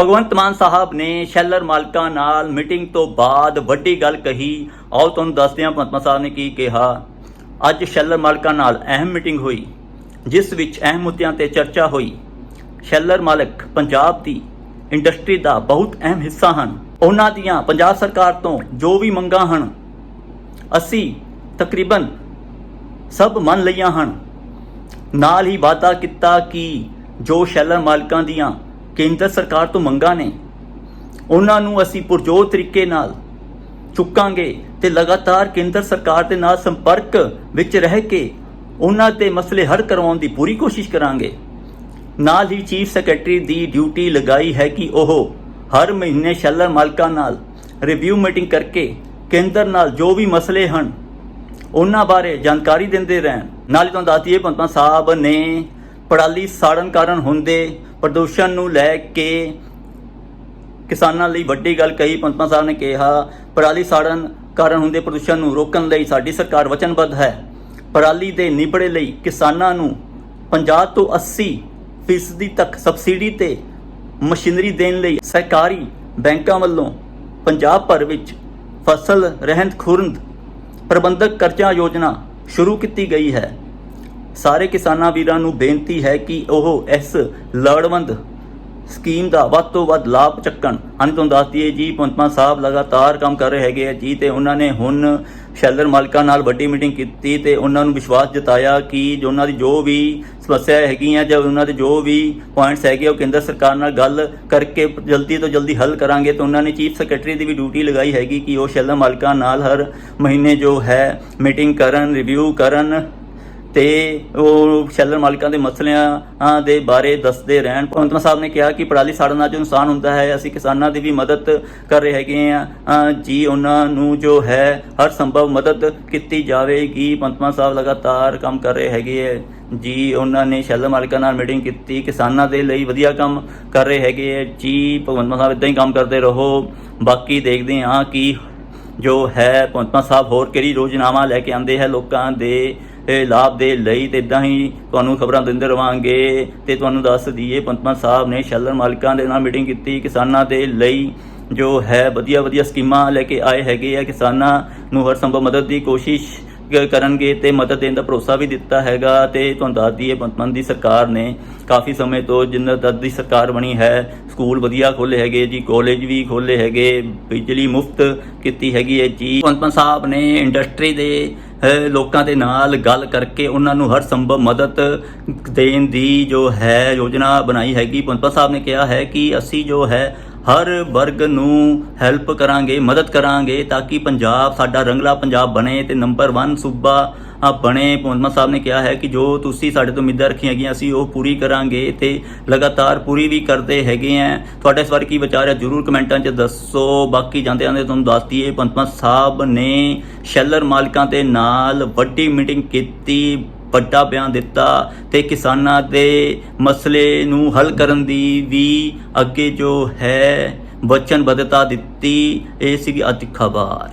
ਭਗਵੰਤ ਮਾਨ ਸਾਹਿਬ ਨੇ ਸ਼ੈਲਰ ਮਾਲਕਾਂ ਨਾਲ ਮੀਟਿੰਗ ਤੋਂ ਬਾਅਦ ਵੱਡੀ ਗੱਲ ਕਹੀ। ਆਓ ਤੁਹਾਨੂੰ ਦੱਸਦੇ ਹਾਂ, ਭਗਵੰਤ ਮਾਨ ਸਾਹਿਬ ਨੇ ਕੀ ਕਿਹਾ। ਅੱਜ ਸ਼ੈਲਰ ਮਾਲਕਾਂ ਨਾਲ ਅਹਿਮ ਮੀਟਿੰਗ ਹੋਈ, ਜਿਸ ਵਿੱਚ ਅਹਿਮ ਮੁੱਦਿਆਂ ਤੇ ਚਰਚਾ ਹੋਈ। ਸ਼ੈਲਰ ਮਾਲਕ ਪੰਜਾਬ ਦੀ ਇੰਡਸਟਰੀ ਦਾ ਬਹੁਤ ਅਹਿਮ ਹਿੱਸਾ ਹਨ। ਉਹਨਾਂ ਦੀਆਂ ਪੰਜਾਬ ਸਰਕਾਰ ਤੋਂ ਜੋ ਵੀ ਮੰਗਾਂ ਹਨ, ਅਸੀਂ ਤਕਰੀਬਨ ਸਭ ਮੰਨ ਲਈਆਂ ਹਨ। ਨਾਲ ਹੀ ਵਾਅਦਾ ਕੀਤਾ ਕਿ ਜੋ ਸ਼ੈਲਰ ਮਾਲਕਾਂ ਦੀਆਂ ਕੇਂਦਰ ਸਰਕਾਰ ਤੋਂ ਮੰਗਾਂ ਨੇ। ਉਹਨਾਂ ਨੂੰ ਅਸੀਂ ਪੁਰਜੋਰ ਤਰੀਕੇ ਨਾਲ ਚੁੱਕਾਂਗੇ ਤੇ ਲਗਾਤਾਰ ਕੇਂਦਰ ਸਰਕਾਰ ਦੇ ਨਾਲ ਸੰਪਰਕ ਵਿੱਚ ਰਹਿ ਕੇ ਉਹਨਾਂ ਦੇ ਮਸਲੇ ਹੱਲ ਕਰਵਾਉਣ ਦੀ ਪੂਰੀ ਕੋਸ਼ਿਸ਼ ਕਰਾਂਗੇ। ਨਾਲ ਹੀ ਚੀਫ ਸੈਕਟਰੀ ਦੀ ਡਿਊਟੀ ਲਗਾਈ ਹੈ ਕਿ ਉਹ ਹਰ ਮਹੀਨੇ ਸ਼ੈਲਰ ਮਾਲਕਾਂ ਨਾਲ ਰਿਵਿਊ ਮੀਟਿੰਗ ਕਰਕੇ ਕੇਂਦਰ ਨਾਲ ਜੋ ਵੀ ਮਸਲੇ ਹਨ, ਉਹਨਾਂ ਬਾਰੇ ਜਾਣਕਾਰੀ ਦਿੰਦੇ ਰਹਿਣ। ਨਾਲ ਹੀ ਤੁਹਾਨੂੰ ਦੱਸ ਦਈਏ ਸਾਹਿਬ ਨੇ ਪੜਾਲੀ ਸਾੜਨ ਕਾਰਨ ਹੁੰਦੇ ਪ੍ਰਦੂਸ਼ਣ ਨੂੰ ਲੈ ਕੇ ਕਿਸਾਨਾਂ ਲਈ ਵੱਡੀ ਗੱਲ ਕਹੀ। ਪੰਤਮਾ ਸਾਹਿਬ ਨੇ ਕਿਹਾ, ਪਰਾਲੀ ਸਾੜਨ ਕਾਰਨ ਹੁੰਦੇ ਪ੍ਰਦੂਸ਼ਣ ਨੂੰ ਰੋਕਣ ਲਈ ਸਾਡੀ ਸਰਕਾਰ ਵਚਨਬੱਧ ਹੈ। ਪਰਾਲੀ ਦੇ ਨਿਬੜੇ ਲਈ ਕਿਸਾਨਾਂ ਨੂੰ 50 ਤੋਂ 80 ਫੀਸਦੀ ਤੱਕ ਸਬਸਿਡੀ ਤੇ ਮਸ਼ੀਨਰੀ ਦੇਣ ਲਈ ਸਹਿਕਾਰੀ ਬੈਂਕਾਂ ਵੱਲੋਂ ਪੰਜਾਬ ਭਰ ਵਿੱਚ ਫਸਲ ਰਹਿੰਦ ਖੁਰੰਦ ਪ੍ਰਬੰਧਕ ਕਰਜ਼ਾ ਯੋਜਨਾ ਸ਼ੁਰੂ ਕੀਤੀ ਗਈ ਹੈ। ਸਾਰੇ ਕਿਸਾਨਾਂ ਵੀਰਾਂ ਨੂੰ ਬੇਨਤੀ ਹੈ ਕਿ ਉਹ ਇਸ ਲੜਵੰਦ ਸਕੀਮ ਦਾ ਵੱਧ ਤੋਂ ਵੱਧ ਲਾਭ ਚੱਕਣ। ਹਾਂਜੀ, ਤੁਹਾਨੂੰ ਦੱਸ ਦਈਏ ਜੀ ਪੰਤਮਾ ਸਾਹਿਬ ਲਗਾਤਾਰ ਕੰਮ ਕਰ ਰਹੇ ਹੈਗੇ ਆ ਜੀ ਤੇ ਉਹਨਾਂ ਨੇ ਹੁਣ ਸ਼ੈਲਰ ਮਾਲਕਾਂ ਨਾਲ ਵੱਡੀ ਮੀਟਿੰਗ ਕੀਤੀ ਤੇ ਉਹਨਾਂ ਨੂੰ ਵਿਸ਼ਵਾਸ ਜਤਾਇਆ ਕਿ ਜੋ ਉਹਨਾਂ ਦੀ ਜੋ ਵੀ ਸਮੱਸਿਆ ਹੈਗੀਆਂ ਜਾਂ ਉਹਨਾਂ ਦੇ ਜੋ ਵੀ ਪੁਆਇੰਟਸ ਹੈਗੇ ਉਹ ਕੇਂਦਰ ਸਰਕਾਰ ਨਾਲ ਗੱਲ ਕਰਕੇ ਜਲਦੀ ਤੋਂ ਜਲਦੀ ਹੱਲ ਕਰਾਂਗੇ। ਤੇ ਉਹਨਾਂ ਨੇ ਚੀਫ ਸੈਕਟਰੀ ਦੀ ਵੀ ਡਿਊਟੀ ਲਗਾਈ ਹੈਗੀ ਕਿ ਉਹ ਸ਼ੈਲਰ ਮਾਲਕਾਂ ਨਾਲ ਹਰ ਮਹੀਨੇ ਜੋ ਹੈ ਮੀਟਿੰਗ ਕਰਨ ਰਿਵਿਊ ਕਰਨ ਤੇ ਉਹ ਸ਼ੈਲਰ ਮਾਲਕਾਂ ਦੇ ਮਸਲਿਆਂ ਦੇ ਬਾਰੇ ਦੱਸਦੇ ਰਹਿਣ। ਪੰਤਮਾ ਸਾਹਿਬ ਨੇ ਕਿਹਾ ਕਿ ਪਰਾਲੀ ਸਾੜਨ ਨਾਲ ਜੋ ਨੁਕਸਾਨ ਹੁੰਦਾ ਹੈ, ਅਸੀਂ ਕਿਸਾਨਾਂ ਦੀ ਵੀ ਮਦਦ ਕਰ ਰਹੇ ਹੈਗੇ ਆ ਜੀ, ਉਹਨਾਂ ਨੂੰ ਜੋ ਹੈ, ਹਰ ਸੰਭਵ ਮਦਦ ਕੀਤੀ ਜਾਵੇਗੀ। ਪੰਤਮਾ ਸਾਹਿਬ ਲਗਾਤਾਰ ਕੰਮ ਕਰ ਰਹੇ ਹੈਗੇ ਹੈ। ਜੀ, ਉਹਨਾਂ ਨੇ ਸ਼ੈਲਰ ਮਾਲਕਾਂ ਨਾਲ ਮੀਟਿੰਗ ਕੀਤੀ, ਕਿਸਾਨਾਂ ਦੇ ਲਈ ਵਧੀਆ ਕੰਮ ਕਰ ਰਹੇ ਹੈਗੇ ਹੈ। ਜੀ, ਭਗਵੰਤ ਮਾਨ ਸਾਹਿਬ ਇਦਾਂ ਹੀ ਕੰਮ ਕਰਦੇ ਰਹੋ। ਬਾਕੀ ਦੇਖਦੇ ਹਾਂ ਕਿ ਜੋ ਹੈ ਪੰਤਮਾ ਸਾਹਿਬ ਹੋਰ ਕਿਹੜੀ ਯੋਜਨਾਵਾਂ ਲੈ ਕੇ ਆਉਂਦੇ ਹੈ ਲੋਕਾਂ ਦੇ ਲਾਭ ਦੇ ਲਈ ਤੇ ਇਦਾਂ ਹੀ ਤੁਹਾਨੂੰ ਖਬਰਾਂ ਦਿੰਦੇ ਰਵਾਂਗੇ ਤੇ ਤੁਹਾਨੂੰ ਦੱਸ ਦਈਏ ਪੰਤਮਾ ਸਾਹਿਬ ਨੇ ਸ਼ੈਲਰ ਮਾਲਕਾਂ ਦੇ ਨਾਲ ਮੀਟਿੰਗ ਕੀਤੀ ਕਿਸਾਨਾਂ ਦੇ ਲਈ, ਜੋ ਹੈ ਵਧੀਆ ਵਧੀਆ ਸਕੀਮਾਂ ਲੈ ਕੇ ਆਏ ਹੈਗੇ ਆ ਕਿਸਾਨਾਂ ਨੂੰ ਹਰ ਸੰਭਵ ਮਦਦ ਦੀ ਕੋਸ਼ਿਸ਼ ਕਰਨਗੇ ਤੇ ਮਦਦ ਦੇਣ ਦਾ ਭਰੋਸਾ ਵੀ ਦਿੱਤਾ ਹੈਗਾ ਤੇ ਤੁਹਾਨੂੰ ਦੱਸ ਦਈਏ ਪੰਤਮਨ ਦੀ ਸਰਕਾਰ ਨੇ ਕਾਫੀ ਸਮੇਂ ਤੋਂ ਜਿੰਨਾ ਤੱਕ ਦੀ ਸਰਕਾਰ ਬਣੀ ਹੈ, ਸਕੂਲ ਵਧੀਆ ਖੋਲੇ ਹੈਗੇ ਜੀ ਕਾਲਜ ਵੀ ਖੋਲੇ ਹੈਗੇ, ਬਿਜਲੀ ਮੁਫਤ ਕੀਤੀ ਹੈਗੀ ਹੈ ਜੀ ਪੰਤਮਨ ਸਾਹਿਬ ਨੇ ਇੰਡਸਟਰੀ ਦੇ ਲੋਕਾਂ ਦੇ ਨਾਲ ਗੱਲ ਕਰਕੇ ਉਹਨਾਂ ਨੂੰ ਹਰ ਸੰਭਵ ਮਦਦ ਦੇਣ ਦੀ ਜੋ ਹੈ, ਯੋਜਨਾ ਬਣਾਈ ਹੈਗੀ। ਪੰਤਮਨ ਸਾਹਿਬ ਨੇ ਕਿਹਾ ਹੈ ਕਿ ਅਸੀਂ ਜੋ ਹੈ ਹਰ ਵਰਗ ਨੂੰ ਹੈਲਪ ਕਰਾਂਗੇ, ਮਦਦ ਕਰਾਂਗੇ ਤਾਂ ਕਿ ਪੰਜਾਬ ਸਾਡਾ ਰੰਗਲਾ ਪੰਜਾਬ ਬਣੇ ਤੇ ਨੰਬਰ 1 ਸੂਬਾ ਆ ਬਣੇ। ਪੌਂਦਮਾ ਸਾਹਿਬ ਨੇ ਕਿਹਾ ਹੈ ਕਿ ਜੋ ਤੁਸੀਂ ਸਾਡੇ ਤੋਂ ਉਮੀਦਾਂ ਰੱਖੀਆਂ ਹੈਗੀਆਂ ਅਸੀਂ ਉਹ ਪੂਰੀ ਕਰਾਂਗੇ ਤੇ ਲਗਾਤਾਰ ਪੂਰੀ ਵੀ ਕਰਦੇ ਹੈਗੇ ਆ। ਤੁਹਾਡੇ ਇਸ ਬਾਰੇ ਕੀ ਵਿਚਾਰ ਹੈ? ਜਰੂਰ ਕਮੈਂਟਾਂ 'ਚ ਦੱਸੋ। ਬਾਕੀ ਜਾਂਦੇ ਜਾਂਦੇ ਤੁਹਾਨੂੰ ਦੱਸ ਦਈਏ ਪੰਤਮਾ ਸਾਹਿਬ ਨੇ ਸ਼ੈਲਰ ਮਾਲਕਾਂ ਦੇ ਨਾਲ ਵੱਡੀ ਮੀਟਿੰਗ ਕੀਤੀ। ਵੱਡਾ ਬਿਆਨ ਦਿੱਤਾ ਤੇ ਕਿਸਾਨਾਂ ਦੇ ਮਸਲੇ ਨੂੰ ਹੱਲ ਕਰਨ ਦੀ ਵੀ ਅੱਗੇ ਜੋ ਹੈ, ਵਚਨਬੱਧਤਾ ਦਿੱਤੀ, ਇਹ ਸੀਗੀ ਅੱਜ ਖਬਰ।